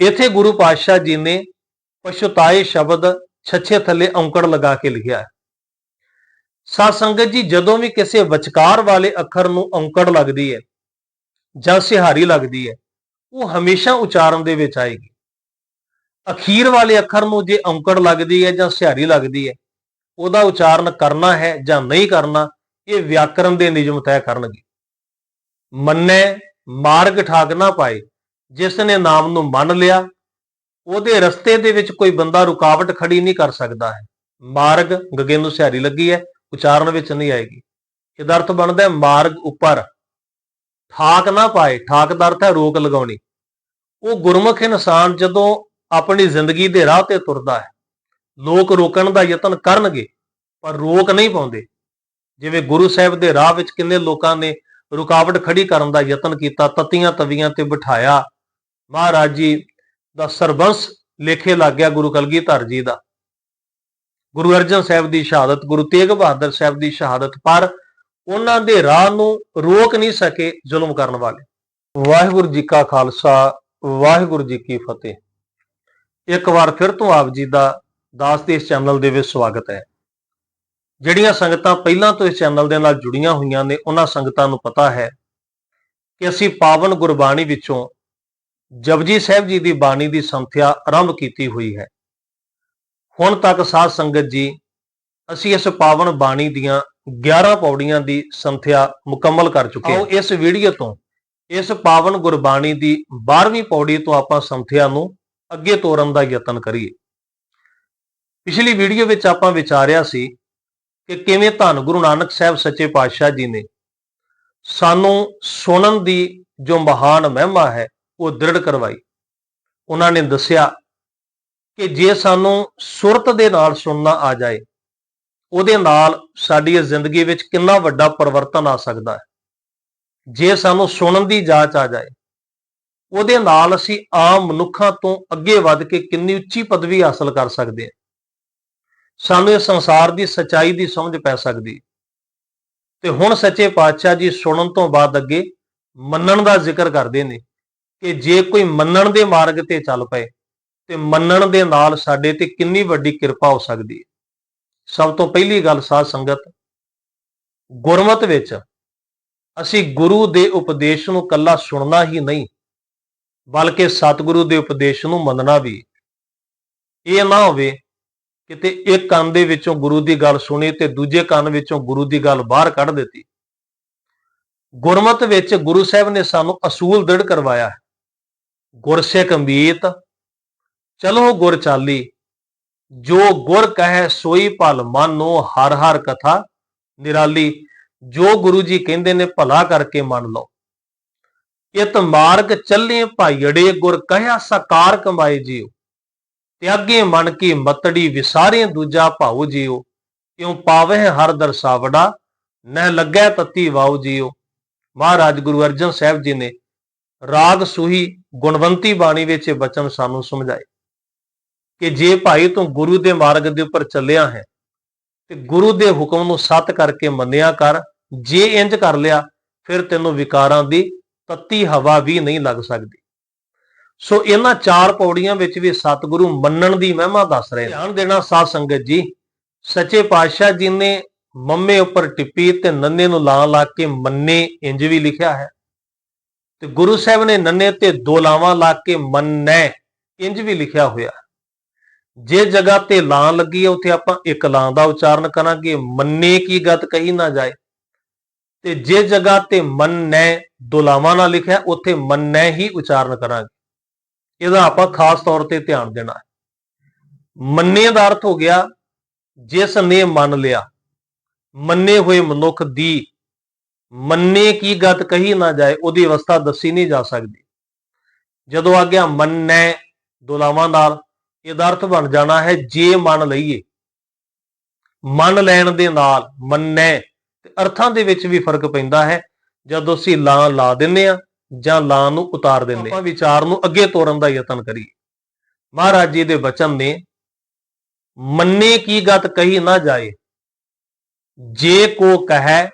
ਇੱਥੇ ਗੁਰੂ ਪਾਤਸ਼ਾਹ ਜੀ ਨੇ ਪਛਤਾਏ ਸ਼ਬਦ ਛੱਛੇ ਥੱਲੇ ਔਂਕੜ ਲਗਾ ਕੇ ਲਿਖਿਆ ਹੈ। ਸਾਧ ਸੰਗਤ ਜੀ, ਜਦੋਂ ਵੀ ਕਿਸੇ ਵਿਚਕਾਰ ਵਾਲੇ ਅੱਖਰ ਨੂੰ ਔਂਕੜ ਲੱਗਦੀ ਹੈ ਜਾਂ ਸਿਹਾਰੀ ਲੱਗਦੀ ਹੈ, ਉਹ ਹਮੇਸ਼ਾ ਉਚਾਰਨ ਦੇ ਵਿੱਚ ਆਏਗੀ। ਅਖੀਰ ਵਾਲੇ ਅੱਖਰ ਨੂੰ ਜੇ ਔਂਕੜ ਲੱਗਦੀ ਹੈ ਜਾਂ ਸਿਹਾਰੀ ਲੱਗਦੀ ਹੈ, ਉਹਦਾ ਉਚਾਰਨ ਕਰਨਾ ਹੈ ਜਾਂ ਨਹੀਂ ਕਰਨਾ, ਇਹ ਵਿਆਕਰਨ ਦੇ ਨਿਯਮ ਤੈਅ ਕਰਨਗੇ। ਮੰਨੇ, ਮਾਰਗ ਠਾਕ ਨਾ ਪਾਏ ਜਿਸ ਨੇ ਨਾਮ ਨੂੰ ਮੰਨ ਲਿਆ, ਉਹਦੇ ਰਸਤੇ ਦੇ ਵਿੱਚ ਕੋਈ ਬੰਦਾ ਰੁਕਾਵਟ ਖੜੀ ਨਹੀਂ ਕਰ ਸਕਦਾ ਹੈ। ਮਾਰਗ ਗਗੇ ਨੂੰ ਸਿਹਾਰੀ ਲੱਗੀ ਹੈ, ਉਚਾਰਨ ਵਿੱਚ ਨਹੀਂ ਆਏਗੀ। ਇਹਦਾ ਅਰਥ ਬਣਦਾ ਹੈ, ਮਾਰਗ ਉੱਪਰ। ਠਾਕ ਨਾ ਪਾਏ ਠਾਕ ਦਾ ਅਰਥ ਹੈ ਰੋਕ ਲਗਾਉਣੀ। ਉਹ ਗੁਰਮੁਖ ਇਨਸਾਨ ਜਦੋਂ ਆਪਣੀ ਜ਼ਿੰਦਗੀ ਦੇ ਰਾਹ ਤੇ ਤੁਰਦਾ ਹੈ, ਲੋਕ ਰੋਕਣ ਦਾ ਯਤਨ ਕਰਨਗੇ, ਪਰ ਰੋਕ ਨਹੀਂ ਪਾਉਂਦੇ। ਜਿਵੇਂ ਗੁਰੂ ਸਾਹਿਬ ਦੇ ਰਾਹ ਵਿੱਚ ਕਿੰਨੇ ਲੋਕਾਂ ਨੇ ਰੁਕਾਵਟ ਖੜੀ ਕਰਨ ਦਾ ਯਤਨ ਕੀਤਾ, ਤਤੀਆਂ ਤਵੀਆਂ ਤੇ ਬਿਠਾਇਆ ਮਹਾਰਾਜ ਜੀ ਦਾ ਸਰਬੰਸ ਲੇਖੇ ਲੱਗ ਗਿਆ ਗੁਰੂ ਕਲਗੀਧਰ ਜੀ ਦਾ। ਗੁਰੂ ਅਰਜਨ ਸਾਹਿਬ ਦੀ ਸ਼ਹਾਦਤ, ਗੁਰੂ ਤੇਗ ਬਹਾਦਰ ਸਾਹਿਬ ਦੀ ਸ਼ਹਾਦਤ, ਪਰ ਉਹਨਾਂ ਦੇ ਰਾਹ ਨੂੰ ਰੋਕ ਨਹੀਂ ਸਕੇ ਜ਼ੁਲਮ ਕਰਨ ਵਾਲੇ। ਵਾਹਿਗੁਰੂ ਜੀ ਕਾ ਖਾਲਸਾ, ਵਾਹਿਗੁਰੂ ਜੀ ਕੀ ਫਤਿਹ। ਇੱਕ ਵਾਰ ਫਿਰ ਤੋਂ ਆਪ ਜੀ ਦਾ ਦਾਸ ਦੇ ਇਸ ਚੈਨਲ ਦੇ ਵਿੱਚ ਸਵਾਗਤ ਹੈ। ਜਿਹੜੀਆਂ ਸੰਗਤਾਂ ਪਹਿਲਾਂ ਤੋਂ ਇਸ ਚੈਨਲ ਦੇ ਨਾਲ ਜੁੜੀਆਂ ਹੋਈਆਂ ਨੇ, ਉਹਨਾਂ ਸੰਗਤਾਂ ਨੂੰ ਪਤਾ ਹੈ ਕਿ ਅਸੀਂ ਪਾਵਨ ਗੁਰਬਾਣੀ ਵਿੱਚੋਂ ਜਪਜੀ ਸਾਹਿਬ ਜੀ ਦੀ ਬਾਣੀ ਦੀ ਸੰਥਿਆ ਆਰੰਭ ਕੀਤੀ ਹੋਈ ਹੈ। ਹੁਣ ਤੱਕ ਸਾਧ ਸੰਗਤ ਜੀ, ਅਸੀਂ ਇਸ ਪਾਵਨ ਬਾਣੀ ਦੀਆਂ 11 ਪੌੜੀਆਂ ਦੀ ਸੰਥਿਆ ਮੁਕੰਮਲ ਕਰ ਚੁੱਕੇ ਹਾਂ। ਇਸ ਵੀਡੀਓ ਤੋਂ, ਇਸ ਪਾਵਨ ਗੁਰਬਾਣੀ ਦੀ 12ਵੀਂ ਪੌੜੀ ਤੋਂ ਆਪਾਂ ਸੰਥਿਆ ਨੂੰ ਅੱਗੇ ਤੋਰਨ ਦਾ ਯਤਨ ਕਰੀਏ। ਪਿਛਲੀ ਵੀਡੀਓ ਵਿੱਚ ਆਪਾਂ ਵਿਚਾਰਿਆ ਸੀ ਕਿ ਕਿਵੇਂ ਧੰਨ ਗੁਰੂ ਨਾਨਕ ਸਾਹਿਬ ਸੱਚੇ ਪਾਤਸ਼ਾਹ ਜੀ ਨੇ ਸਾਨੂੰ ਸੁਣਨ ਦੀ ਜੋ ਮਹਾਨ ਮਹਿਮਾ ਹੈ ਉਹ ਦ੍ਰਿੜ ਕਰਵਾਈ। ਉਹਨਾਂ ਨੇ ਦੱਸਿਆ ਕਿ ਜੇ ਸਾਨੂੰ ਸੁਰਤ ਦੇ ਨਾਲ ਸੁਣਨਾ ਆ ਜਾਏ, ਉਹਦੇ ਨਾਲ ਸਾਡੀ ਇਸ ਜ਼ਿੰਦਗੀ ਵਿੱਚ ਕਿੰਨਾ ਵੱਡਾ ਪਰਿਵਰਤਨ ਆ ਸਕਦਾ ਹੈ। ਜੇ ਸਾਨੂੰ ਸੁਣਨ ਦੀ ਜਾਂਚ ਆ ਜਾਏ, ਉਹਦੇ ਨਾਲ ਅਸੀਂ ਆਮ ਮਨੁੱਖਾਂ ਤੋਂ ਅੱਗੇ ਵੱਧ ਕੇ ਕਿੰਨੀ ਉੱਚੀ ਪਦਵੀ ਹਾਸਲ ਕਰ ਸਕਦੇ ਹਾਂ। ਸਾਨੂੰ ਇਹ ਸੰਸਾਰ ਦੀ ਸਚਾਈ ਦੀ ਸਮਝ ਪੈ ਸਕਦੀ ਤੇ ਹੁਣ ਸੱਚੇ ਪਾਤਸ਼ਾਹ ਜੀ ਸੁਣਨ ਤੋਂ ਬਾਅਦ ਅੱਗੇ ਮੰਨਣ ਦਾ ਜ਼ਿਕਰ ਕਰਦੇ ਨੇ। ਕਿ ਜੇ ਕੋਈ ਮੰਨਣ ਦੇ ਮਾਰਗ ਤੇ ਚੱਲ ਪਏ, ਤੇ ਮੰਨਣ ਦੇ ਨਾਲ ਸਾਡੇ ਤੇ ਕਿੰਨੀ ਵੱਡੀ ਕਿਰਪਾ ਹੋ ਸਕਦੀ ਹੈ। ਸਭ ਤੋਂ ਪਹਿਲੀ ਗੱਲ ਸਾਧ ਸੰਗਤ, ਗੁਰਮਤ ਵਿੱਚ ਅਸੀਂ ਗੁਰੂ ਦੇ ਉਪਦੇਸ਼ ਨੂੰ ਕੱਲਾ ਸੁਣਨਾ ਹੀ ਨਹੀਂ, ਬਲਕਿ ਸਤਿਗੁਰੂ ਦੇ ਉਪਦੇਸ਼ ਨੂੰ ਮੰਨਣਾ ਵੀ ਇਹ ਨਾ ਹੋਵੇ ਕਿਤੇ ਇੱਕ ਕੰਨ ਦੇ ਵਿੱਚੋਂ ਗੁਰੂ ਦੀ ਗੱਲ ਸੁਣੀ ਤੇ ਦੂਜੇ ਕੰਨ ਵਿੱਚੋਂ ਗੁਰੂ ਦੀ ਗੱਲ ਬਾਹਰ ਕੱਢ ਦਿੱਤੀ। ਗੁਰਮਤ ਵਿੱਚ ਗੁਰੂ ਸਾਹਿਬ ਨੇ ਸਾਨੂੰ ਅਸੂਲ ਦ੍ਰਿੜ ਕਰਵਾਇਆ ਹੈ। ਗੁਰਸਿੱਖ ਮੀਤ, ਚਲੋ ਗੁਰ ਚਾਲੀ। ਜੋ ਗੁਰ ਕਹੈ ਸੋਈ ਭਲ ਮਾਨੋ, ਹਰ ਹਰ ਕਥਾ ਨਿਰਾਲੀ। ਜੋ ਗੁਰੂ ਜੀ ਕਹਿੰਦੇ ਨੇ, ਭਲਾ ਕਰਕੇ ਮੰਨ ਲਓ। ਇਤ ਮਾਰਗ ਚੱਲੇ ਭਾਈੜੇ ਗੁਰ ਕਹਿਆ ਸਕਾਰ ਕਮਾਏ ਜੀਓ। ਤਿਆਗੇ ਮਨ ਕੀ ਮਤੜੀ, ਵਿਸਾਰੇ ਦੂਜਾ ਭਾਉ ਜੀਓ। ਕਿਉ ਪਾਵਹਿ ਹਰ ਦਰਸਾਵੜਾ ਨਹਿ ਲੱਗੈ ਤਤੀ ਵਾਉ ਜੀਓ। ਮਹਾਰਾਜ ਗੁਰੂ ਅਰਜਨ ਸਾਹਿਬ ਜੀ ਨੇ ਰਾਗ ਸੁਹੀ ਗੁਣਵੰਤੀ ਬਾਣੀ ਵਿੱਚ ਇਹ ਬਚਨ ਸਾਨੂੰ ਸਮਝਾਏ ਕਿ ਜੇ ਭਾਈ ਤੂੰ ਗੁਰੂ ਦੇ ਮਾਰਗ ਦੇ ਉੱਪਰ ਚੱਲਿਆ ਹੈ, ਤੇ ਗੁਰੂ ਦੇ ਹੁਕਮ ਨੂੰ ਸੱਤ ਕਰਕੇ ਮੰਨਿਆ ਕਰ, ਜੇ ਇੰਜ ਕਰ ਲਿਆ, ਫਿਰ ਤੈਨੂੰ ਵਿਕਾਰਾਂ ਦੀ ਤੱਤੀ ਹਵਾ ਵੀ ਨਹੀਂ ਲੱਗ ਸਕਦੀ। ਸੋ ਇਹਨਾਂ ਚਾਰ ਪੌੜੀਆਂ ਵਿੱਚ ਵੀ ਸਤਿਗੁਰੂ ਮੰਨਣ ਦੀ ਮਹਿਮਾ ਦੱਸ ਰਹੇ ਨੇ। ਧਿਆਨ ਦੇਣਾ ਸਾਧ ਸੰਗਤ ਜੀ, ਸੱਚੇ ਪਾਤਸ਼ਾਹ ਜੀ ਨੇ ਮੰਮੇ ਉੱਪਰ ਟਿੱਪੀ ਤੇ ਨੰਨੇ ਨੂੰ ਲਾ ਲਾ ਕੇ ਮੰਨੇ ਇੰਜ ਵੀ ਲਿਖਿਆ ਹੈ। ਤੇ ਗੁਰੂ ਸਾਹਿਬ ਨੇ ਨੰਨੇ ਤੇ ਦੋ ਲਾਵਾਂ ਲਾ ਕੇ ਮੰਨੈ, ਇੰਜ ਵੀ ਲਿਖਿਆ ਹੋਇਆ। ਜੇ ਜਗ੍ਹਾ ਤੇ ਲਾਂ ਲੱਗੀ ਹੈ ਉੱਥੇ ਆਪਾਂ ਇੱਕ ਲਾਂ ਦਾ ਉਚਾਰਨ ਕਰਾਂਗੇ। ਮੰਨੇ ਕੀ ਗਤ ਕਹੀ ਨਾ ਜਾਏ। ਤੇ ਜੇ ਜਗ੍ਹਾ ਤੇ ਮੰਨੈ, ਦੋ ਲਾਵਾਂ ਨਾਲ ਲਿਖਿਆ, ਉੱਥੇ ਮੰਨੈ ਹੀ ਉਚਾਰਨ ਕਰਾਂਗੇ। ਇਹਦਾ ਆਪਾਂ ਖਾਸ ਤੌਰ ਤੇ ਧਿਆਨ ਦੇਣਾ। ਹੈ ਮੰਨੇ ਦਾ ਅਰਥ ਹੋ ਗਿਆ ਜਿਸ ਨੇ ਮੰਨ ਲਿਆ, ਮੰਨੇ ਹੋਏ ਮਨੁੱਖ ਦੀ ਮੰਨੇ ਕੀ ਗਤ ਕਹੀ ਨਾ ਜਾਏ, ਉਹਦੀ ਅਵਸਥਾ ਦੱਸੀ ਨਹੀਂ ਜਾ ਸਕਦੀ। ਜਦੋਂ ਆ ਗਿਆ ਮੰਨੈ ਦੁਲਾਵਾਂ ਨਾਲ, ਇਹਦਾ ਅਰਥ ਬਣ ਜਾਣਾ ਹੈ ਜੇ ਮੰਨ ਲਈਏ। ਮੰਨ ਲੈਣ ਦੇ ਨਾਲ ਮੰਨੈ ਤੇ ਅਰਥਾਂ ਦੇ ਵਿੱਚ ਵੀ ਫ਼ਰਕ ਪੈਂਦਾ ਹੈ। ਜਦੋਂ ਅਸੀਂ ਲਾਂ, ਲਾ ਦਿੰਨੇ ਆ ਜਾਂ ਲਾਂ ਨੂੰ ਉਤਾਰ ਦਿੰਨੇ ਆਪਾਂ ਵਿਚਾਰ ਨੂੰ ਅੱਗੇ ਤੋਰਨ ਦਾ ਯਤਨ ਕਰੀਏ। ਮਹਾਰਾਜ ਜੀ ਦੇ ਬਚਨ ਨੇ, ਮੰਨੇ ਕੀ ਗਤ ਕਹੀ ਨਾ ਜਾਏ। ਜੇ ਕੋ ਕਹੈ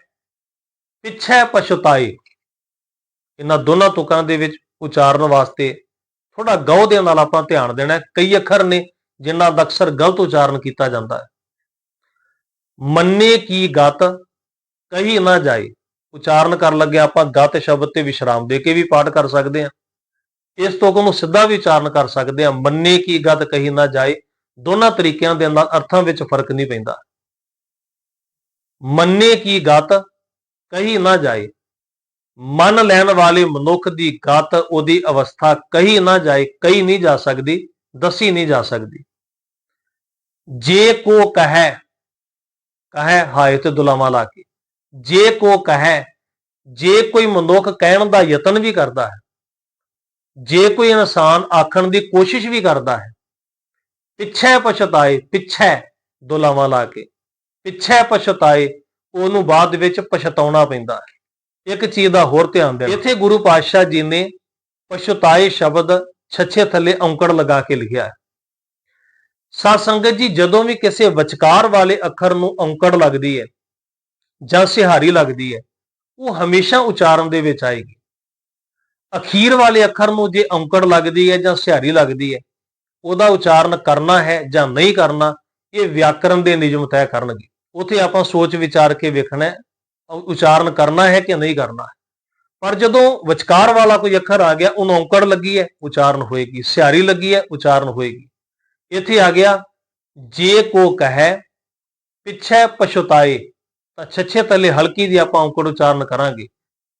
ਪਿੱਛੇ ਪਛਤਾਏ। ਇਹਨਾਂ ਦੋਨਾਂ ਤੁਕਾਂ ਦੇ ਵਿੱਚ ਉਚਾਰਨ ਵਾਸਤੇ ਥੋੜਾ ਗੌ ਦੇ ਨਾਲ ਆਪਾਂ ਧਿਆਨ ਦੇਣਾ ਹੈ। ਕਈ ਅੱਖਰ ਨੇ ਜਿਨ੍ਹਾਂ ਦਾ ਅਕਸਰ ਗਲਤ ਉਚਾਰਨ ਕੀਤਾ ਜਾਂਦਾ ਹੈ। ਮੰਨੇ ਕੀ ਗਤ, ਕਹੀ ਨਾ ਜਾਏ। ਉਚਾਰਨ ਕਰਨ ਲੱਗੇ ਆਪਾਂ ਗਤ ਸ਼ਬਦ ਤੇ ਵਿਸ਼ਰਾਮ ਦੇ ਕੇ ਵੀ ਪਾਠ ਕਰ ਸਕਦੇ ਹਾਂ। ਇਸ ਤੁਕ ਨੂੰ ਸਿੱਧਾ ਵੀ ਉਚਾਰਨ ਕਰ ਸਕਦੇ ਹਾਂ। ਮੰਨੇ ਕੀ ਗਤ, ਕਹੀ ਨਾ ਜਾਏ। ਦੋਨਾਂ ਤਰੀਕਿਆਂ ਦੇ ਨਾਲ ਅਰਥਾਂ ਵਿੱਚ ਫ਼ਰਕ ਨਹੀਂ ਪੈਂਦਾ। ਮੰਨੇ ਕੀ ਗਤ ਕਹੀ ਨਾ ਜਾਏ। ਮਨ ਲੈਣ ਵਾਲੇ ਮਨੁੱਖ ਦੀ ਗਤ ਉਹਦੀ ਅਵਸਥਾ ਕਹੀ ਨਾ ਜਾਏ, ਕਹੀ ਨਹੀਂ ਜਾ ਸਕਦੀ, ਦੱਸੀ ਨਹੀਂ ਜਾ ਸਕਦੀ। ਜੇ ਕੋ ਕਹੈ ਕਹੈ ਹਾਏ ਤੇ ਦੁਲਾਵਾ ਲਾ ਕੇ। ਜੇ ਕੋ ਕਹੈ, ਜੇ ਕੋਈ ਮਨੁੱਖ ਕਹਿਣ ਦਾ ਯਤਨ ਵੀ ਕਰਦਾ ਹੈ, ਜੇ ਕੋਈ ਇਨਸਾਨ ਆਖਣ ਦੀ ਕੋਸ਼ਿਸ਼ ਵੀ ਕਰਦਾ ਹੈ, ਪਿੱਛੇ ਪਛਤਾਏ, ਪਿੱਛੇ ਦੁਲਾਵਾ ਲਾ ਕੇ, ਪਿੱਛੇ ਪਛਤਾਏ ਉਹਨੂੰ ਬਾਅਦ ਵਿੱਚ ਪਛਤਾਉਣਾ ਪੈਂਦਾ ਹੈ। ਇੱਕ ਚੀਜ਼ ਦਾ ਹੋਰ ਧਿਆਨ ਦੇਣਾ। ਇੱਥੇ ਗੁਰੂ ਪਾਤਸ਼ਾਹ ਜੀ ਨੇ ਪਛਤਾਏ ਸ਼ਬਦ ਛੱਛੇ ਥੱਲੇ ਔਂਕੜ ਲਗਾ ਕੇ ਲਿਖਿਆ ਹੈ। ਸਾਧ ਸੰਗਤ ਜੀ, ਜਦੋਂ ਵੀ ਕਿਸੇ ਵਿਚਕਾਰ ਵਾਲੇ ਅੱਖਰ ਨੂੰ ਔਂਕੜ ਲੱਗਦੀ ਹੈ ਜਾਂ ਸਿਹਾਰੀ ਲੱਗਦੀ ਹੈ, ਉਹ ਹਮੇਸ਼ਾ ਉਚਾਰਨ ਦੇ ਵਿੱਚ ਆਏਗੀ। ਅਖੀਰ ਵਾਲੇ ਅੱਖਰ ਨੂੰ ਜੇ ਔਂਕੜ ਲੱਗਦੀ ਹੈ ਜਾਂ ਸਿਹਾਰੀ ਲੱਗਦੀ ਹੈ, ਉਹਦਾ ਉਚਾਰਨ ਕਰਨਾ ਹੈ ਜਾਂ ਨਹੀਂ ਕਰਨਾ, ਇਹ ਵਿਆਕਰਨ ਦੇ ਨਿਯਮ ਤੈਅ ਕਰਨਗੇ। ਉਥੇ ਆਪਾਂ ਸੋਚ ਵਿਚਾਰ ਕੇ ਵੇਖਣਾ ਉਚਾਰਨ ਕਰਨਾ ਹੈ ਕਿ ਨਹੀਂ ਕਰਨਾ ਪਰ ਜਦੋਂ ਵਿਚਕਾਰ ਵਾਲਾ ਕੋਈ ਅੱਖਰ ਆ ਗਿਆ, ਉਹਨੂੰ ਔਂਕੜ ਲੱਗੀ ਹੈ, ਉਚਾਰਨ ਹੋਏਗੀ। ਸਿਆਰੀ ਲੱਗੀ ਹੈ, ਉਚਾਰਨ ਹੋਏਗੀ। ਇੱਥੇ ਆ ਗਿਆ, ਜੇ ਕੋ ਕਹੈ, ਪਿੱਛੇ ਪਛਤਾਏ, ਤਾਂ ਛੱਛੇ ਤਲੇ ਹਲਕੀ ਦੀ ਆਪਾਂ ਔਂਕੜ ਉਚਾਰਨ ਕਰਾਂਗੇ।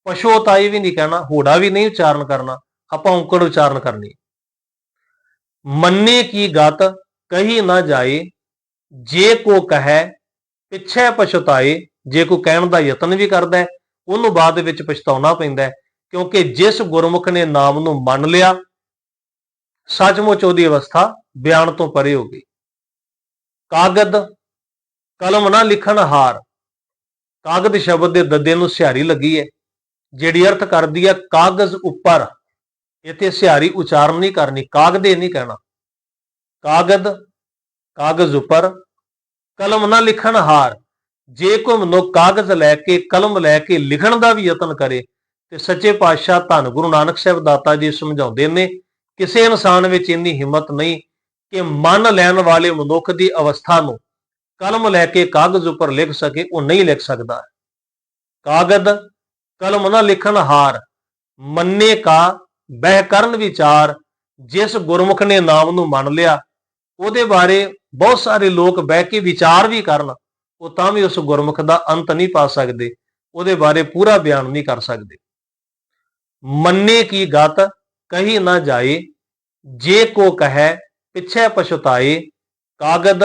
ਪਛੋਤਾਏ ਵੀ ਨਹੀਂ ਕਹਿਣਾ, ਹੋੜਾ ਵੀ ਨਹੀਂ ਉਚਾਰਨ ਕਰਨਾ, ਆਪਾਂ ਔਂਕੜ ਉਚਾਰਨ ਕਰਨੀ ਮੰਨੇ ਕੀ ਗਤ, ਕਹੀ ਨਾ ਜਾਏ, ਜੇ ਕੋ ਕਹੈ ਪਿੱਛੇ ਪਛਤਾਏ, ਜੇ ਕੋਈ ਕਹਿਣ ਦਾ ਯਤਨ ਵੀ ਕਰਦਾ ਉਹਨੂੰ ਬਾਅਦ ਵਿੱਚ ਪਛਤਾਉਣਾ ਪੈਂਦਾ ਕਿਉਂਕਿ ਜਿਸ ਗੁਰਮੁਖ ਨੇ ਨਾਮ ਨੂੰ ਮੰਨ ਲਿਆ, ਸੱਚਮੁੱਚ ਉਹਦੀ ਅਵਸਥਾ ਬਿਆਨ ਤੋਂ ਪਰੇ ਹੋ ਗਈ। ਕਾਗਦ, ਕਲਮ ਨਾ ਲਿਖਣ ਹਾਰ, ਕਾਗਦ ਸ਼ਬਦ ਦੇ ਦੱਦੇ ਨੂੰ ਸਿਹਾਰੀ ਲੱਗੀ ਹੈ, ਜਿਹੜੀ ਅਰਥ ਕਰਦੀ ਹੈ, ਕਾਗਜ਼ ਉੱਪਰ, ਇੱਥੇ ਸਿਹਾਰੀ ਉਚਾਰਨ ਨਹੀਂ ਕਰਨੀ ਕਾਗਦੇ ਨਹੀਂ ਕਹਿਣਾ। ਕਾਗਦ, ਕਾਗਜ਼ ਉੱਪਰ ਕਲਮ ਨਾ ਲਿਖਣ ਹਾਰ। ਜੇ ਕੋਈ ਮਨੁੱਖ ਕਾਗਜ਼ ਲੈ ਕੇ, ਕਲਮ ਲੈ ਕੇ ਲਿਖਣ ਦਾ ਵੀ ਯਤਨ ਕਰੇ, ਤੇ ਸੱਚੇ ਪਾਤਸ਼ਾਹ ਧੰਨ ਗੁਰੂ ਨਾਨਕ ਸਾਹਿਬ ਦਾਤਾ ਜੀ ਸਮਝਾਉਂਦੇ ਨੇ, ਕਿਸੇ ਇਨਸਾਨ ਵਿੱਚ ਇੰਨੀ ਹਿੰਮਤ ਨਹੀਂ ਕਿ ਮਨ ਲੈਣ ਵਾਲੇ ਮਨੁੱਖ ਦੀ ਅਵਸਥਾ ਨੂੰ ਕਲਮ ਲੈ ਕੇ ਕਾਗਜ਼ ਉੱਪਰ ਲਿਖ ਸਕੇ, ਉਹ ਨਹੀਂ ਲਿਖ ਸਕਦਾ। ਕਾਗਦ ਕਲਮ ਨਾ ਲਿਖਣ ਹਾਰ, ਮੰਨੇ ਕਾ, ਬਹਿ ਕਰਨ ਵਿਚਾਰ, ਜਿਸ ਗੁਰਮੁਖ ਨੇ ਨਾਮ ਨੂੰ ਮੰਨ ਲਿਆ ਉਹਦੇ ਬਾਰੇ ਬਹੁਤ ਸਾਰੇ ਲੋਕ ਬਹਿ ਕੇ ਵਿਚਾਰ ਵੀ ਕਰਨ, ਉਹ ਤਾਂ ਵੀ ਉਸ ਗੁਰਮੁਖ ਦਾ ਅੰਤ ਨਹੀਂ ਪਾ ਸਕਦੇ, ਉਹਦੇ ਬਾਰੇ ਪੂਰਾ ਬਿਆਨ ਨਹੀਂ ਕਰ ਸਕਦੇ। ਮੰਨੇ ਕੀ ਗਤ, ਕਹੀ ਨਾ ਜਾਏ, ਜੇ ਕੋ ਕਹੈ, ਪਿੱਛੇ ਪਛਤਾਏ, ਕਾਗਦ,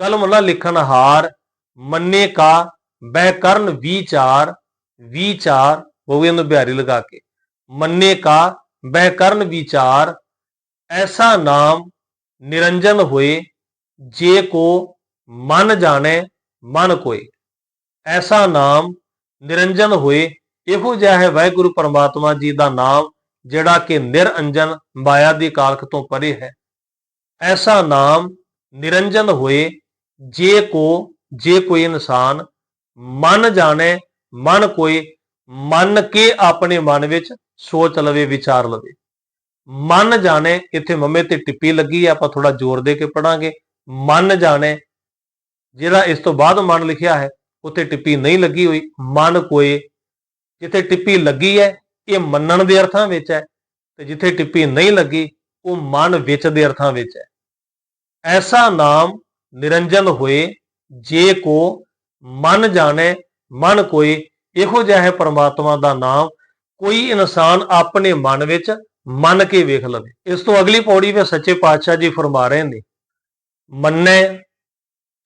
ਕਲਮ ਨਾ ਲਿਖਣ ਹਾਰ, ਮੰਨੇ ਕਾ, ਬਹਿ ਕਰਨ ਵਿਚਾਰ ਵਿਚਾਰ, ਉਹ ਵੀ ਬਿਹਾਰੀ ਲਗਾ ਕੇ, ਮੰਨੇ ਕਾ, ਬਹਿ ਕਰਨ ਵਿਚਾਰ, ਐਸਾ ਨਾਮ ਨਿਰੰਜਨ ਹੋਏ, ਜੇ ਕੋ ਮਨ ਜਾਣੇ, ਮਨ ਕੋਏ। ਐਸਾ ਨਾਮ ਨਿਰੰਜਨ ਹੋਏ, ਇਹੋ ਜਿਹਾ ਹੈ ਵਾਹਿਗੁਰੂ ਪਰਮਾਤਮਾ ਜੀ ਦਾ ਨਾਮ, ਜਿਹੜਾ ਕਿ ਨਿਰੰਜਨ ਮਾਇਆ ਦੀ ਕਾਲਖ ਤੋਂ ਪਰੇ ਹੈ। ਐਸਾ ਨਾਮ ਨਿਰੰਜਨ ਹੋਏ, ਜੇ ਕੋ, ਜੇ ਕੋਈ ਇਨਸਾਨ ਮਨ ਜਾਣੇ, ਮਨ ਕੋਈ ਮੰਨ ਕੇ ਆਪਣੇ ਮਨ ਵਿੱਚ ਸੋਚ ਲਵੇ, ਵਿਚਾਰ ਲਵੇ। ਮਨ ਜਾਣੇ, ਇੱਥੇ ਮੰਮੇ ਤੇ ਟਿੱਪੀ ਲੱਗੀ ਹੈ ਆਪਾਂ ਥੋੜਾ ਜ਼ੋਰ ਦੇ ਕੇ ਪੜਾਂਗੇ ਮਨ ਜਾਣੇ, ਜਿਹੜਾ ਇਸ ਤੋਂ ਬਾਅਦ ਮਨ ਲਿਖਿਆ ਹੈ, ਉੱਥੇ ਟਿੱਪੀ ਨਹੀਂ ਲੱਗੀ ਹੋਈ। ਮਨ ਕੋਏ ਜਿੱਥੇ ਟਿੱਪੀ ਲੱਗੀ ਹੈ, ਇਹ ਮੰਨਣ ਦੇ ਅਰਥਾਂ ਵਿੱਚ ਹੈ, ਤੇ ਜਿੱਥੇ ਟਿੱਪੀ ਨਹੀਂ ਲੱਗੀ, ਉਹ ਮਨ ਵਿੱਚ ਦੇ ਅਰਥਾਂ ਵਿੱਚ ਹੈ। ਐਸਾ ਨਾਮ ਨਿਰੰਜਨ ਹੋਏ, ਜੇ ਕੋ ਮਨ ਜਾਣੇ, ਮਨ ਕੋਈ, ਇਹੋ ਜਿਹਾ ਹੈ ਪਰਮਾਤਮਾ ਦਾ ਨਾਮ। ਕੋਈ ਇਨਸਾਨ ਆਪਣੇ ਮਨ ਵਿੱਚ ਮੰਨ ਕੇ ਵੇਖ ਲਵੇ ਇਸ ਤੋਂ ਅਗਲੀ ਪੌੜੀ ਵਿੱਚ ਸੱਚੇ ਪਾਤਸ਼ਾਹ ਜੀ ਫਰਮਾ ਰਹੇ ਨੇ, ਮੰਨੇ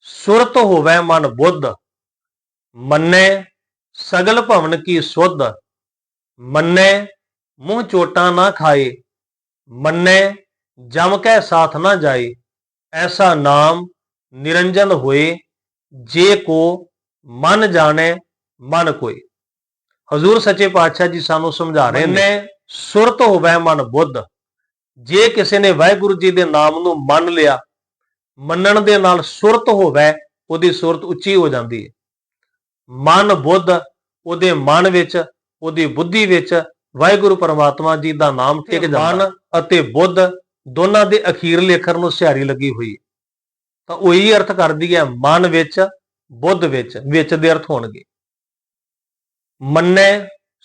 ਸੁਰਤ ਹੋਵੇ ਮਨ ਬੁੱਧ, ਮੰਨੇ ਸਗਲ ਭਵਨ ਕੀ ਸੁਧ, ਮੰਨੇ ਮੂੰਹ ਚੋਟਾਂ ਨਾ ਖਾਏ, ਮੰਨੇ ਜਮ ਕੈ ਸਾਥ ਨਾ ਜਾਏ, ਐਸਾ ਨਾਮ ਨਿਰੰਜਨ ਹੋਏ, ਜੇ ਕੋ ਮਨ ਜਾਣੇ ਮਨ ਕੋਈ ਹਜ਼ੂਰ ਸੱਚੇ ਪਾਤਸ਼ਾਹ ਜੀ ਸਾਨੂੰ ਸਮਝਾ ਰਹੇ ਨੇ ਸੁਰਤ ਹੋਵੇ ਮਨ ਬੁੱਧ। ਜੇ ਕਿਸੇ ਨੇ ਵਾਹਿਗੁਰੂ ਜੀ ਦੇ ਨਾਮ ਨੂੰ ਮੰਨ ਲਿਆ ਮੰਨਣ ਦੇ ਨਾਲ ਸੁਰਤ ਹੋਵੇ ਉਹਦੀ ਸੁਰਤ ਉੱਚੀ ਹੋ ਜਾਂਦੀ ਹੈ ਮਨ ਬੁੱਧ ਉਹਦੇ ਮਨ ਵਿੱਚ ਉਹਦੀ ਬੁੱਧੀ ਵਿੱਚ ਵਾਹਿਗੁਰੂ ਪਰਮਾਤਮਾ ਜੀ ਦਾ ਨਾਮ ਟਿਕ ਜਾਂਦਾ। ਮਨ ਅਤੇ ਬੁੱਧ ਦੋਨਾਂ ਦੇ ਅਖੀਰਲੇ ਅੱਖਰ ਨੂੰ ਸਿਹਾਰੀ ਲੱਗੀ ਹੋਈ ਹੈ ਤਾਂ ਉਹੀ ਅਰਥ ਕਰਦੀ ਹੈ ਮਨ ਵਿੱਚ ਬੁੱਧ ਵਿੱਚ ਵਿੱਚ ਦੇ ਅਰਥ ਹੋਣਗੇ। ਮੰਨੇ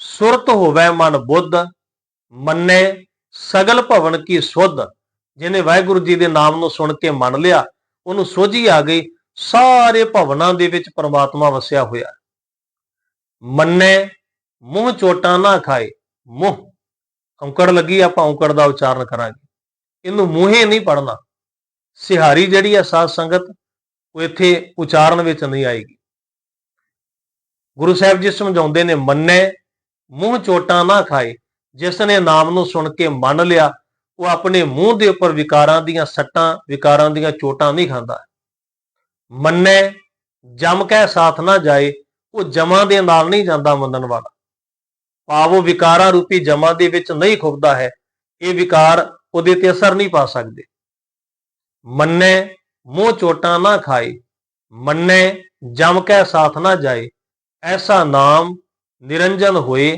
ਸੁਰਤ ਹੋਵੇ ਮਨ ਬੁੱਧ ਮੰਨੇ ਸਗਲ ਭਵਨ ਕੀ ਸੁਧ, ਜਿਹਨੇ ਵਾਹਿਗੁਰੂ ਜੀ ਦੇ ਨਾਮ ਨੂੰ ਸੁਣ ਕੇ ਮੰਨ ਲਿਆ, ਉਹਨੂੰ ਸੋਝੀ ਆ ਗਈ, ਸਾਰੇ ਭਵਨਾਂ ਦੇ ਵਿੱਚ ਪਰਮਾਤਮਾ ਵਸਿਆ ਹੋਇਆ। ਮੰਨੇ, ਮੂੰਹ ਚੋਟਾਂ ਨਾ ਖਾਏ, ਮੂੰਹ। ਔਂਕੜ ਲੱਗੀ ਆਪਾਂ ਔਂਕੜ ਦਾ ਉਚਾਰਨ ਕਰਾਂਗੇ। ਇਹਨੂੰ ਮੂੰਹੇ ਨਹੀਂ ਪੜਨਾ ਸਿਹਾਰੀ ਜਿਹੜੀ ਹੈ ਸਾਧ ਸੰਗਤ, ਉਹ ਇੱਥੇ ਉਚਾਰਨ ਵਿੱਚ ਨਹੀਂ ਆਏਗੀ। ਗੁਰੂ ਸਾਹਿਬ ਜੀ ਸਮਝਾਉਂਦੇ ਨੇ, ਮੰਨੇ, ਮੂੰਹ ਚੋਟਾਂ ਨਾ ਖਾਏ ਜਿਸ ਨੇ ਨਾਮ ਨੂੰ ਸੁਣ ਕੇ ਮੰਨ ਲਿਆ, ਉਹ ਆਪਣੇ ਮੂੰਹ ਦੇ ਉੱਪਰ ਵਿਕਾਰਾਂ ਦੀਆਂ ਸੱਟਾਂ, ਵਿਕਾਰਾਂ ਦੀਆਂ ਚੋਟਾਂ ਨਹੀਂ ਖਾਂਦਾ। ਮੰਨੇ, ਜਮ ਕੇ ਸਾਥ ਨਾ ਜਾਏ, ਉਹ ਜਮਾਂ ਦੇ ਨਾਲ ਨਹੀਂ ਜਾਂਦਾ ਮੰਨਣ ਵਾਲਾ। ਭਾਵ ਉਹ ਵਿਕਾਰਾਂ ਰੂਪੀ ਜਮਾਂ ਦੇ ਵਿੱਚ ਨਹੀਂ ਖੁੱਬਦਾ ਹੈ, ਇਹ ਵਿਕਾਰ ਉਹਦੇ ਤੇ ਅਸਰ ਨਹੀਂ ਪਾ ਸਕਦੇ। ਮੰਨੇ, ਮੂੰਹ ਚੋਟਾਂ ਨਾ ਖਾਏ। ਮੰਨੇ, ਜਮ ਕੇ ਸਾਥ ਨਾ ਜਾਏ। ਐਸਾ ਨਾਮ ਨਿਰੰਜਨ ਹੋਏ,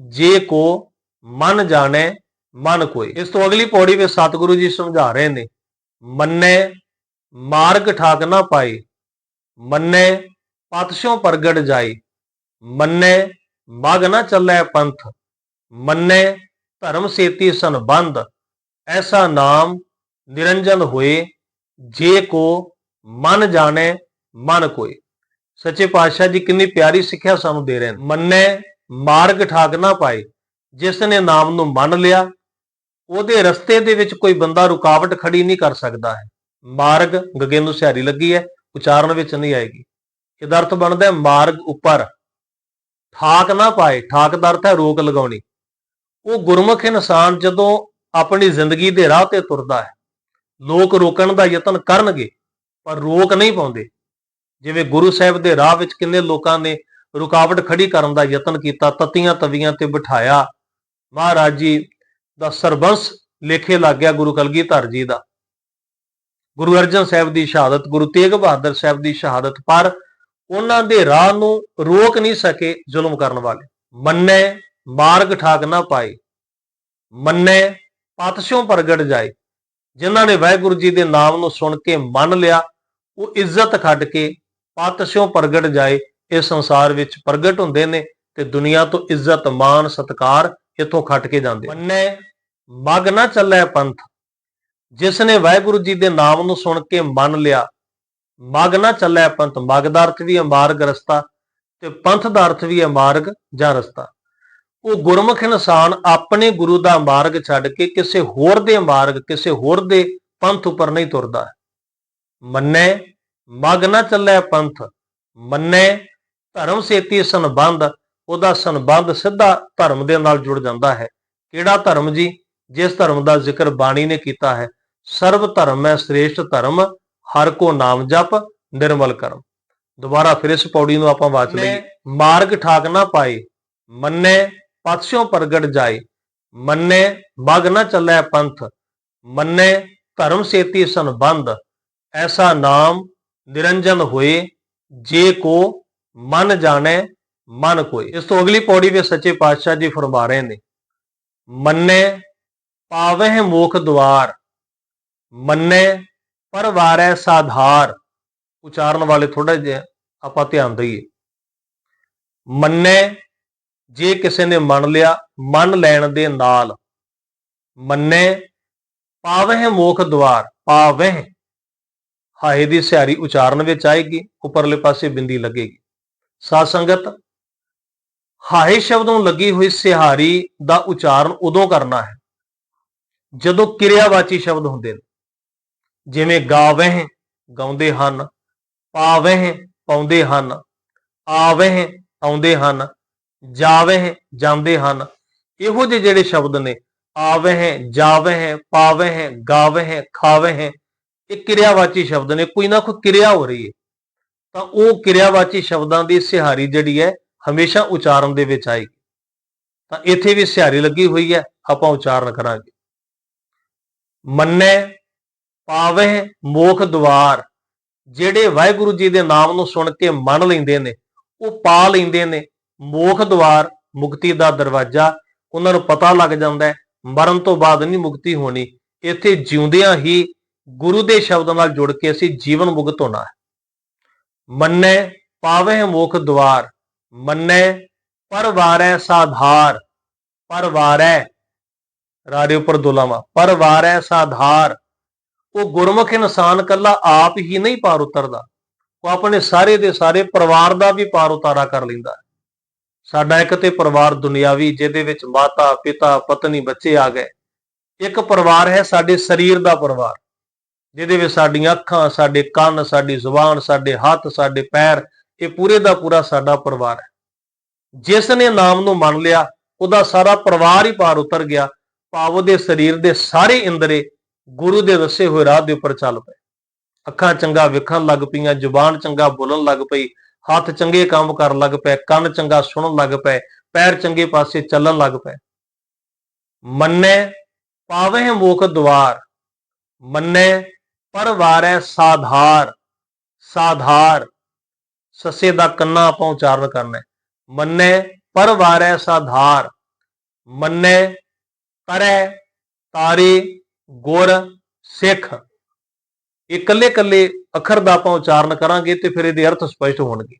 ਜੇ ਕੋ ਮਨ ਜਾਣੇ, ਮਨ ਕੋਈ ਇਸ ਤੋਂ ਅਗਲੀ ਪੌੜੀ ਵਿੱਚ ਸਤਿਗੁਰੂ ਜੀ ਸਮਝਾ ਰਹੇ ਨੇ, ਮੰਨੇ, ਮਾਰਗ ਠਾਕ ਨਾ ਪਾਈ ਮੰਨੇ, ਪਤਸ਼ੋਂ ਪ੍ਰਗਟ ਜਾਈ ਮੰਨੇ, ਮਗ ਨਾ ਚੱਲੇ ਪੰਥ, ਮੰਨੇ, ਧਰਮ ਸੇਤੀ ਸੰਬੰਧ, ਐਸਾ ਨਾਮ ਨਿਰੰਜਨ ਹੋਏ, ਜੇ ਕੋ ਮਨ ਜਾਣੇ, ਮਨ ਕੋਈ ਸੱਚੇ ਪਾਤਸ਼ਾਹ ਜੀ ਕਿੰਨੀ ਪਿਆਰੀ ਸਿੱਖਿਆ ਸਾਨੂੰ ਦੇ ਰਹੇ ਨੇ। ਮੰਨੇ, ਮਾਰਗ ਠਾਕ ਨਾ ਪਾਏ ਜਿਸ ਨੇ ਨਾਮ ਨੂੰ ਮੰਨ ਲਿਆ, ਉਹਦੇ ਰਸਤੇ ਦੇ ਵਿੱਚ ਕੋਈ ਬੰਦਾ ਰੁਕਾਵਟ ਖੜੀ ਨਹੀਂ ਕਰ ਸਕਦਾ ਹੈ। ਮਾਰਗ ਗਗੇ ਨੂੰ ਸਿਹਾਰੀ ਲੱਗੀ ਹੈ, ਉਚਾਰਨ ਵਿੱਚ ਨਹੀਂ ਆਏਗੀ। ਇਹਦਾ ਅਰਥ ਬਣਦਾ ਹੈ, ਮਾਰਗ ਉੱਪਰ। ਠਾਕ ਨਾ ਪਾਏ, ਠਾਕ ਦਾ ਅਰਥ ਹੈ ਰੋਕ ਲਗਾਉਣੀ। ਉਹ ਗੁਰਮੁਖ ਇਨਸਾਨ ਜਦੋਂ ਆਪਣੀ ਜ਼ਿੰਦਗੀ ਦੇ ਰਾਹ ਤੇ ਤੁਰਦਾ ਹੈ, ਲੋਕ ਰੋਕਣ ਦਾ ਯਤਨ ਕਰਨਗੇ, ਪਰ ਰੋਕ ਨਹੀਂ ਪਾਉਂਦੇ। ਜਿਵੇਂ ਗੁਰੂ ਸਾਹਿਬ ਦੇ ਰਾਹ ਵਿੱਚ ਕਿੰਨੇ ਲੋਕਾਂ ਨੇ ਰੁਕਾਵਟ ਖੜੀ ਕਰਨ ਦਾ ਯਤਨ ਕੀਤਾ, ਤਤੀਆਂ ਤਵੀਆਂ ਤੇ ਬਿਠਾਇਆ ਮਹਾਰਾਜ ਜੀ ਦਾ ਸਰਬੰਸ ਲੇਖੇ ਲੱਗ ਗਿਆ ਗੁਰੂ ਕਲਗੀਧਰ ਜੀ ਦਾ। ਗੁਰੂ ਅਰਜਨ ਸਾਹਿਬ ਦੀ ਸ਼ਹਾਦਤ, ਗੁਰੂ ਤੇਗ ਬਹਾਦਰ ਸਾਹਿਬ ਦੀ ਸ਼ਹਾਦਤ, ਪਰ ਉਹਨਾਂ ਦੇ ਰਾਹ ਨੂੰ ਰੋਕ ਨਹੀਂ ਸਕੇ ਜ਼ੁਲਮ ਕਰਨ ਵਾਲੇ। ਮੰਨੇ, ਮਾਰਗ ਠਾਕ ਨਾ ਪਾਏ। ਮੰਨੇ ਪਤਸ਼ੋਂ ਪ੍ਰਗਟ ਜਾਏ। ਜਿਨ੍ਹਾਂ ਨੇ ਵਾਹਿਗੁਰੂ ਜੀ ਦੇ ਨਾਮ ਨੂੰ ਸੁਣ ਕੇ ਮੰਨ ਲਿਆ, ਉਹ ਇੱਜ਼ਤ ਖੱਟ ਕੇ ਪਤਸ਼ੋਂ ਪ੍ਰਗਟ ਜਾਏ। ਇਸ ਸੰਸਾਰ ਵਿੱਚ ਪ੍ਰਗਟ ਹੁੰਦੇ ਨੇ ਤੇ ਦੁਨੀਆ ਤੋਂ ਇੱਜ਼ਤ ਮਾਨ ਸਤਕਾਰ ਇਥੋਂ ਖੱਟ ਕੇ ਜਾਂਦੇ ਮੰਨੇ, ਮਗ ਨਾ ਚੱਲੇ ਪੰਥ। ਜਿਸ ਨੇ ਵਾਹਿਗੁਰੂ ਜੀ ਦੇ ਨਾਮ ਨੂੰ ਸੁਣ ਕੇ ਮੰਨ ਲਿਆ, ਮਗ ਨਾ ਚੱਲੇ ਪੰਥ। ਮਗ ਦਾ ਅਰਥ ਵੀ ਹੈ ਮਾਰਗ ਰਸਤਾ ਤੇ ਪੰਥ ਦਾ ਅਰਥ ਵੀ ਹੈ ਮਾਰਗ ਜਾਂ ਰਸਤਾ। ਉਹ ਗੁਰਮੁਖ ਇਨਸਾਨ ਆਪਣੇ ਗੁਰੂ ਦਾ ਮਾਰਗ ਛੱਡ ਕੇ ਕਿਸੇ ਹੋਰ ਦੇ ਮਾਰਗ, ਕਿਸੇ ਹੋਰ ਦੇ ਪੰਥ ਉੱਪਰ ਨਹੀਂ ਤੁਰਦਾ। ਮੰਨੇ, ਮਗ ਨਾ ਚੱਲੇ ਪੰਥ। ਮੰਨੇ, ਧਰਮ ਸੇਤੀ ਸੰਬੰਧ ਉਹਦਾ ਸੰਬੰਧ ਸਿੱਧਾ ਧਰਮ ਦੇ ਨਾਲ ਜੁੜ ਜਾਂਦਾ ਹੈ। ਕਿਹੜਾ ਧਰਮ ਜੀ? ਜਿਸ ਧਰਮ ਦਾ ਜ਼ਿਕਰ ਬਾਣੀ ਨੇ ਕੀਤਾ ਹੈ। ਸਰਬ ਧਰਮ ਹੈ ਸ੍ਰੇਸ਼ਟ ਧਰਮ ਹਰ ਕੋ ਨਾਮ ਜਪ ਨਿਰਮਲ ਕਰਮ। ਦੁਬਾਰਾ ਫਿਰ ਇਸ ਪੌੜੀ ਨੂੰ ਆਪਾਂ ਵਾਚ ਲਈਏ। ਮਾਰਗ ਠਾਕ ਨਾ ਪਾਏ ਮੰਨੇ ਪਤਸ਼ੋਂ ਪ੍ਰਗਟ ਜਾਏ। ਮੰਨੇ ਮਗ ਨਾ ਚੱਲੇ ਪੰਥ। ਮੰਨੇ ਧਰਮ ਸੇਤੀ ਸੰਬੰਧ। ਐਸਾ ਨਾਮ ਨਿਰੰਜਨ ਹੋਏ ਜੇ ਕੋ ਮਨ ਜਾਣੇ ਮਨ ਕੋਈ। ਇਸ ਤੋਂ ਅਗਲੀ ਪੌੜੀ ਵਿੱਚ ਸੱਚੇ ਪਾਤਸ਼ਾਹ ਜੀ ਫਰਮਾ ਰਹੇ ਨੇ। ਮੰਨੇ ਪਾਵਹਿ ਮੋਖ ਦੁਆਰ, ਮੰਨੇ ਪਰਵਾਰੈ ਸਾਧਾਰ। ਉਚਾਰਨ ਵਾਲੇ ਥੋੜਾ ਜਿਹਾ ਆਪਾਂ ਧਿਆਨ ਦਈਏ। ਮੰਨੇ ਜੇ ਕਿਸੇ ਨੇ ਮੰਨ ਲਿਆ, ਮੰਨ ਲੈਣ ਦੇ ਨਾਲ। ਮੰਨੇ ਪਾਵਹਿ ਮੋਖ ਦੁਆਰ, ਪਾਵਹਿ। ਹਾਏ ਦੀ ਸਿਆਰੀ ਉਚਾਰਨ ਵਿੱਚ ਆਏਗੀ, ਉੱਪਰਲੇ ਪਾਸੇ ਬਿੰਦੀ ਲੱਗੇਗੀ। ਸਾਧ ਸੰਗਤ ਹਾਏ ਸ਼ਬਦ ਨੂੰ ਲੱਗੀ ਹੋਈ ਸਿਹਾਰੀ ਦਾ ਉਚਾਰਨ ਉਦੋਂ ਕਰਨਾ ਹੈ, ਜਦੋਂ ਕਿਰਿਆਵਾਚੀ ਸ਼ਬਦ ਹੁੰਦੇ ਨੇ। ਜਿਵੇਂ ਗਾਵਹਿ ਗਾਉਂਦੇ ਹਨ ਪਾਵਹਿ ਪਾਉਂਦੇ ਹਨ ਆਵਹਿ ਆਉਂਦੇ ਹਨ ਜਾਵਹਿ ਜਾਂਦੇ ਹਨ। ਇਹੋ ਜਿਹੇ ਜਿਹੜੇ ਸ਼ਬਦ ਨੇ ਆਵਹਿ ਜਾਵਹਿ ਪਾਵਹਿ ਗਾਵਹਿ ਖਾਵਹਿ ਇਹ ਕਿਰਿਆਵਾਚੀ ਸ਼ਬਦ ਨੇ, ਕੋਈ ਨਾ ਕੋਈ ਕਿਰਿਆ ਹੋ ਰਹੀ ਹੈ। ਤਾਂ ਉਹ ਕਿਰਿਆਵਾਚੀ ਸ਼ਬਦਾਂ ਦੀ ਸਿਹਾਰੀ ਜਿਹੜੀ ਹੈ ਹਮੇਸ਼ਾ ਉਚਾਰਨ ਦੇ ਵਿੱਚ ਆਏਗੀ। ਤਾਂ ਇੱਥੇ ਵੀ ਸਿਹਾਰੀ ਲੱਗੀ ਹੋਈ ਹੈ, ਆਪਾਂ ਉਚਾਰਨ ਕਰਾਂਗੇ। ਮੰਨੇ, ਪਾਵਹਿ ਮੋਖ ਦਵਾਰ, ਜਿਹੜੇ ਵਾਹਿਗੁਰੂ ਜੀ ਦੇ ਨਾਮ ਨੂੰ ਸੁਣ ਕੇ ਮੰਨ ਲੈਂਦੇ ਨੇ, ਉਹ ਪਾ ਲੈਂਦੇ ਨੇ। ਮੋਖ ਦਵਾਰ, ਮੁਕਤੀ ਦਾ ਦਰਵਾਜ਼ਾ, ਉਹਨਾਂ ਨੂੰ ਪਤਾ ਲੱਗ ਜਾਂਦਾ ਹੈ, ਮਰਨ ਤੋਂ ਬਾਅਦ ਨਹੀਂ ਮੁਕਤੀ ਹੋਣੀ। ਇੱਥੇ ਜਿਉਂਦਿਆਂ ਹੀ ਗੁਰੂ ਦੇ ਸ਼ਬਦ ਨਾਲ ਜੁੜ ਕੇ ਅਸੀਂ ਜੀਵਨ ਮੁਕਤ ਹੋਣਾ ਹੈ। ਮੰਨੇ, ਪਾਵਹਿ ਮੋਖ ਦਵਾਰ ਮੰਨੈ, ਪਰਵਾਰੈ ਸਾਧਾਰ। ਪਰਵਾਰੈ ਰਾਰੇ ਉੱਪਰ ਦੁਲਾਵਾ ਪਰਵਾਰੈ ਸਾਧਾਰ। ਉਹ ਗੁਰਮੁਖ ਇਨਸਾਨ ਕੱਲਾ ਆਪ ਹੀ ਨਹੀਂ ਪਾਰ ਉਤਰਦਾ। ਉਹ ਆਪਣੇ ਸਾਰੇ ਦੇ ਸਾਰੇ ਪਰਿਵਾਰ ਦਾ ਵੀ ਪਾਰ ਉਤਾਰਾ ਕਰ ਲੈਂਦਾ ਹੈ। ਸਾਡਾ ਇੱਕ ਤੇ ਪਰਿਵਾਰ ਦੁਨਿਆਵੀ, ਜਿਹਦੇ ਵਿੱਚ ਮਾਤਾ, ਪਿਤਾ, ਪਤਨੀ, ਬੱਚੇ ਆ ਗਏ। ਇੱਕ ਪਰਿਵਾਰ ਹੈ ਸਾਡੇ ਸਰੀਰ ਦਾ ਪਰਿਵਾਰ, ਜਿਹਦੇ ਵਿੱਚ ਸਾਡੀਆਂ ਅੱਖਾਂ, ਸਾਡੇ ਕੰਨ, ਸਾਡੀ ਜ਼ੁਬਾਨ, ਸਾਡੇ ਹੱਥ, ਸਾਡੇ ਪੈਰ ਇਹ ਪੂਰੇ ਦਾ ਪੂਰਾ ਸਾਡਾ ਪਰਿਵਾਰ ਹੈ। ਜਿਸ ਨੇ ਨਾਮ ਨੂੰ ਮੰਨ ਲਿਆ, ਉਹਦਾ ਸਾਰਾ ਪਰਿਵਾਰ ਹੀ ਪਾਰ ਉਤਰ ਗਿਆ। ਭਾਵ ਦੇ ਸਰੀਰ ਦੇ ਸਾਰੇ ਇੰਦਰੇ ਗੁਰੂ ਦੇ ਦੱਸੇ ਹੋਏ ਰਾਹ ਦੇ ਉੱਪਰ ਚੱਲ ਪਏ। ਅੱਖਾਂ ਚੰਗਾ ਵੇਖਣ ਲੱਗ ਪਈਆਂ, ਜ਼ੁਬਾਨ ਚੰਗਾ ਬੋਲਣ ਲੱਗ ਪਈ, ਹੱਥ ਚੰਗੇ ਕੰਮ ਕਰਨ ਲੱਗ ਪਏ, ਕੰਨ ਚੰਗਾ ਸੁਣਨ ਲੱਗ ਪਏ, ਪੈਰ ਚੰਗੇ ਪਾਸੇ ਚੱਲਣ ਲੱਗ ਪਏ। ਮੰਨੈ, ਪਾਵਹਿ ਮੋਖ ਦਵਾਰ ਮੰਨੈ, ਪਰਵਾਰੈ ਸਾਧਾਰ। ਸਾਧਾਰ। ਸੱਸੇ ਦਾ ਕੰਨਾ ਆਪਾਂ ਉਚਾਰਨ ਕਰਨਾ ਹੈ। ਮੰਨੈ ਪਰਵਾਰੈ ਸਾਧਾਰ, ਮੰਨੈ ਕਰੈ ਤਾਰੇ ਗੁਰ ਸਿੱਖ। ਇਹ ਇਕੱਲੇ ਇਕੱਲੇ ਅੱਖਰ ਦਾ ਆਪਾਂ ਉਚਾਰਨ ਕਰਾਂਗੇ ਤੇ ਫਿਰ ਇਹਦੇ ਅਰਥ ਸਪਸ਼ਟ ਹੋਣਗੇ।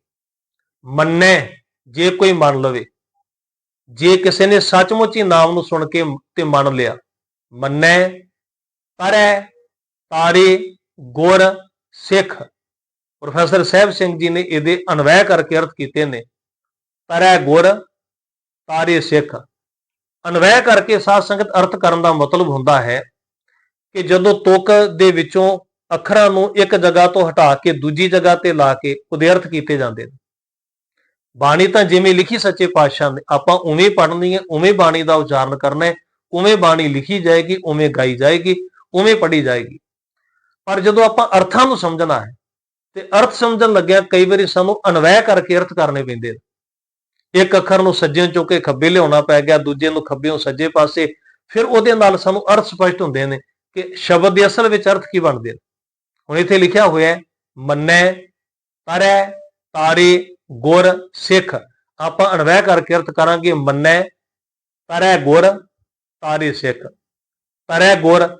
ਮੰਨੇ ਜੇ ਕੋਈ ਮੰਨ ਲਵੇ, ਜੇ ਕਿਸੇ ਨੇ ਸੱਚਮੁੱਚ ਹੀ ਨਾਮ ਨੂੰ ਸੁਣ ਕੇ ਤੇ ਮੰਨ ਲਿਆ, ਮੰਨੈ ਕਰੈ ਤਾਰੇ ਗੁਰ ਸਿੱਖ। ਪ੍ਰੋਫੈਸਰ ਸਾਹਿਬ ਸਿੰਘ ਜੀ ਨੇ ਇਹਦੇ ਅਨਵੈ ਕਰਕੇ ਅਰਥ ਕੀਤੇ ਨੇ। ਤਰੈ ਗੁਰ, ਤਾਰੇ ਸਿੱਖ। ਅਨਵੈ ਕਰਕੇ ਸਾਧ ਸੰਗਤ ਅਰਥ ਕਰਨ ਦਾ ਮਤਲਬ ਹੁੰਦਾ ਹੈ ਕਿ ਜਦੋਂ ਤੁਕ ਦੇ ਵਿੱਚੋਂ ਅੱਖਰਾਂ ਨੂੰ ਇੱਕ ਜਗ੍ਹਾ ਤੋਂ ਹਟਾ ਕੇ ਦੂਜੀ ਜਗ੍ਹਾ ਤੇ ਲਾ ਕੇ ਉਹਦੇ ਅਰਥ ਕੀਤੇ ਜਾਂਦੇ ਨੇ। ਬਾਣੀ ਤਾਂ ਜਿਵੇਂ ਲਿਖੀ ਸੱਚੇ ਪਾਤਸ਼ਾਹ ਨੇ, ਆਪਾਂ ਉਵੇਂ ਪੜ੍ਹਨੀ ਹੈ, ਉਵੇਂ ਬਾਣੀ ਦਾ ਉਚਾਰਨ ਕਰਨਾ ਹੈ, ਉਵੇਂ ਬਾਣੀ ਲਿਖੀ ਜਾਏਗੀ, ਉਵੇਂ ਗਾਈ ਜਾਏਗੀ, ਉਵੇਂ ਪੜ੍ਹੀ ਜਾਏਗੀ। ਪਰ ਜਦੋਂ ਆਪਾਂ ਅਰਥਾਂ ਨੂੰ ਸਮਝਣਾ ਹੈ ਤੇ ਅਰਥ ਸਮਝਣ ਲੱਗਿਆ ਕਈ ਵਾਰੀ ਸਾਨੂੰ ਅਨਵੈ ਕਰਕੇ ਅਰਥ ਕਰਨੇ ਪੈਂਦੇ ਨੇ। ਇੱਕ ਅੱਖਰ ਨੂੰ ਸੱਜੇ ਚੋਂ ਕੇ ਖੱਬੇ ਲਿਆਉਣਾ ਪੈ ਗਿਆ, ਦੂਜੇ ਨੂੰ ਖੱਬੇੋਂ ਸੱਜੇ ਪਾਸੇ, ਫਿਰ ਉਹਦੇ ਨਾਲ ਸਾਨੂੰ ਅਰਥ ਸਪਸ਼ਟ ਹੁੰਦੇ ਨੇ ਕਿ ਸ਼ਬਦ ਦੇ ਅਸਲ ਵਿੱਚ ਅਰਥ ਕੀ ਬਣਦੇ ਨੇ। ਹੁਣ ਇੱਥੇ ਲਿਖਿਆ ਹੋਇਆ ਹੈ, ਮੰਨੈ, ਤਰੈ, ਤਾਰੇ, ਗੁਰ, ਸਿੱਖ। ਆਪਾਂ ਅਨਵੈ ਕਰਕੇ ਅਰਥ ਕਰਾਂਗੇ ਮੰਨੈ, ਤਰੈ, ਗੁਰ, ਤਾਰੇ, ਸਿੱਖ। ਤਰੈ, ਗੁਰ,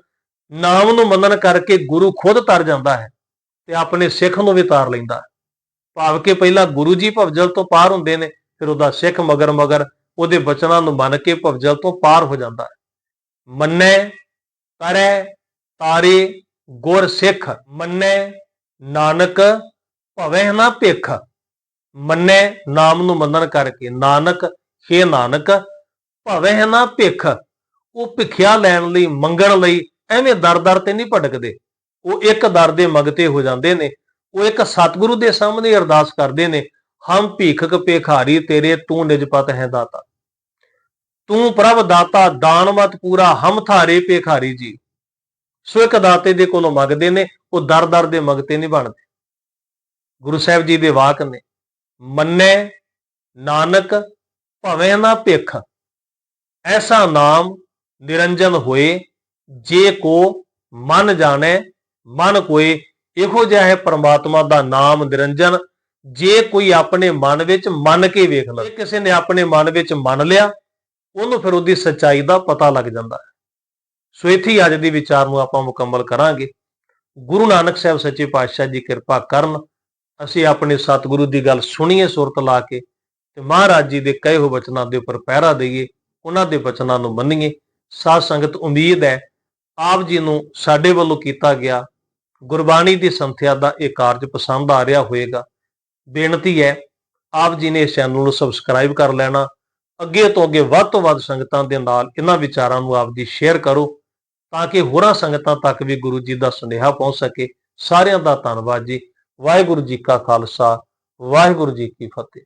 ਨਾਮ ਨੂੰ ਮੰਨਣ ਕਰਕੇ ਗੁਰੂ ਖੁਦ ਤਰ ਜਾਂਦਾ ਹੈ। ਤੇ ਆਪਣੇ ਸਿੱਖ ਨੂੰ ਵੀ ਤਾਰ ਲੈਂਦਾ ਭਾਵ ਕਿ ਪਹਿਲਾਂ ਗੁਰੂ ਜੀ ਭਵਜਲ ਤੋਂ ਪਾਰ ਹੁੰਦੇ ਨੇ, ਫਿਰ ਉਹਦਾ ਸਿੱਖ ਮਗਰ ਮਗਰ ਉਹਦੇ ਬਚਨਾਂ ਨੂੰ ਮੰਨ ਕੇ ਭਵਜਲ ਤੋਂ ਪਾਰ ਹੋ ਜਾਂਦਾ ਹੈ। ਮੰਨੈ, ਕਰੈ, ਤਾਰੇ, ਗੁਰ ਸਿੱਖ, ਮੰਨੈ, ਨਾਨਕ, ਭਵੈ ਨਾ ਭਿਖ। ਮੰਨੈ ਨਾਮ ਨੂੰ ਮੰਨਣ ਕਰਕੇ ਨਾਨਕ, ਹੇ ਨਾਨਕ, ਭਵੈ ਨਾ ਭਿਖ। ਉਹ ਭਿਖਿਆ ਲੈਣ ਲਈ, ਮੰਗਣ ਲਈ ਐਵੇਂ ਦਰ-ਦਰ ਤੇ ਨਹੀਂ ਭਟਕਦੇ। ਉਹ ਇੱਕ ਦਰ ਦੇ ਮਗਤੇ ਹੋ ਜਾਂਦੇ ਨੇ, ਉਹ ਇੱਕ ਸਤਿਗੁਰੂ ਦੇ ਸਾਹਮਣੇ ਅਰਦਾਸ ਕਰਦੇ ਨੇ, ਹਮ ਭੀਖਕ ਭੇਖਾਰੀ ਤੇਰੇ ਤੂੰ ਨਿਜਪਤ ਹੈ ਦਾਤਾ। ਤੂੰ ਪ੍ਰਭ ਦਾਤਾ, ਦਾਨ ਮਤ ਪੂਰਾ, ਹਮ ਥਾਰੇ ਭੇਖਾਰੀ ਜੀ। ਸੋ ਇੱਕ ਦਾਤੇ ਦੇ ਕੋਲੋਂ ਮੰਗਦੇ ਨੇ, ਉਹ ਦਰ-ਦਰ ਦੇ ਮੰਗਤੇ ਨਹੀਂ ਬਣਦੇ। ਗੁਰੂ ਸਾਹਿਬ ਜੀ ਦੇ ਵਾਕ ਨੇ, ਮੰਨੈ ਨਾਨਕ ਭਵੇਂ ਨਾ ਭਿਖ, ਐਸਾ ਨਾਮ ਨਿਰੰਜਨ ਹੋਏ, ਜੇ ਕੋ ਮਨ ਜਾਣੈ ਮਨ ਕੋਏ ਇਹੋ ਜਿਹਾ ਹੈ ਪਰਮਾਤਮਾ ਦਾ ਨਾਮ ਨਿਰੰਜਨ, ਜੇ ਕੋਈ ਆਪਣੇ ਮਨ ਵਿੱਚ ਮੰਨ ਕੇ ਵੇਖ ਲਵੇ। ਕਿਸੇ ਨੇ ਆਪਣੇ ਮਨ ਵਿੱਚ ਮੰਨ ਲਿਆ, ਉਹਨੂੰ ਫਿਰ ਉਹਦੀ ਸੱਚਾਈ ਦਾ ਪਤਾ ਲੱਗ ਜਾਂਦਾ ਹੈ। ਸੋ ਇੱਥੇ ਅੱਜ ਦੀ ਵਿਚਾਰ ਨੂੰ ਆਪਾਂ ਮੁਕੰਮਲ ਕਰਾਂਗੇ। ਗੁਰੂ ਨਾਨਕ ਸਾਹਿਬ ਸੱਚੇ ਪਾਤਸ਼ਾਹ ਜੀ ਕਿਰਪਾ ਕਰਨ, ਅਸੀਂ ਆਪਣੇ ਸਤਿਗੁਰੂ ਦੀ ਗੱਲ ਸੁਣੀਏ ਸੁਰਤ ਲਾ ਕੇ ਤੇ ਮਹਾਰਾਜ ਜੀ ਦੇ ਕਹੇ ਹੋ ਬਚਨਾਂ ਦੇ ਉੱਪਰ ਪਹਿਰਾ ਦਈਏ, ਉਹਨਾਂ ਦੇ ਬਚਨਾਂ ਨੂੰ ਮੰਨੀਏ। ਸਾਧ ਸੰਗਤ ਉਮੀਦ ਹੈ, ਆਪ ਜੀ ਨੂੰ ਸਾਡੇ ਵੱਲੋਂ ਕੀਤਾ ਗਿਆ ਗੁਰਬਾਣੀ ਦੀ ਸੰਥਿਆ ਦਾ ਇਹ ਕਾਰਜ ਪਸੰਦ ਆ ਰਿਹਾ ਹੋਵੇਗਾ। ਬੇਨਤੀ ਹੈ, ਆਪ ਜੀ ਨੇ ਇਸ ਚੈਨਲ ਨੂੰ ਸਬਸਕ੍ਰਾਈਬ ਕਰ ਲੈਣਾ। ਅੱਗੇ ਤੋਂ ਅੱਗੇ ਵੱਧ ਤੋਂ ਵੱਧ ਸੰਗਤਾਂ ਦੇ ਨਾਲ ਇਹਨਾਂ ਵਿਚਾਰਾਂ ਨੂੰ ਆਪ ਜੀ ਸ਼ੇਅਰ ਕਰੋ, ਤਾਂ ਕਿ ਹੋਰਾਂ ਸੰਗਤਾਂ ਤੱਕ ਵੀ ਗੁਰੂ ਜੀ ਦਾ ਸੁਨੇਹਾ ਪਹੁੰਚ ਸਕੇ। ਸਾਰਿਆਂ ਦਾ ਧੰਨਵਾਦ ਜੀ। ਵਾਹਿਗੁਰੂ ਜੀ ਕਾ ਖਾਲਸਾ, ਵਾਹਿਗੁਰੂ ਜੀ ਕੀ ਫਤਿਹ।